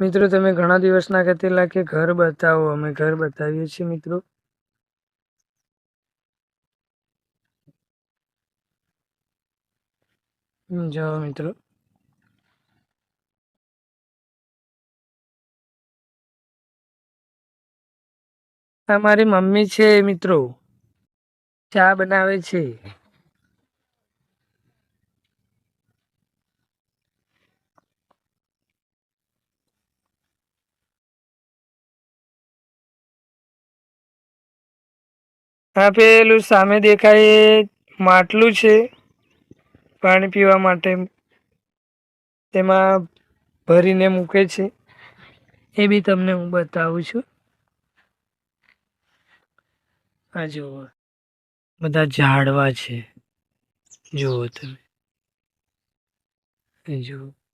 મિત્રો, તમે ઘણા દિવસના કહેતેલા કે ઘર બતાવો, અમે ઘર બતાવીએ છીએ મિત્રો. જાઓ મિત્રો. આ મારી મમ્મી છે, મિત્રો. ચા બનાવે છે. આ પેલું સામે દેખાય માટલું છે પાણી પીવા માટે. તેમાં ભરીને મૂકે છે. એ બી તમને હું બતાવું છું. આ જુઓ. બધા ઝાડવા છે. જુઓ તમે. જુઓ.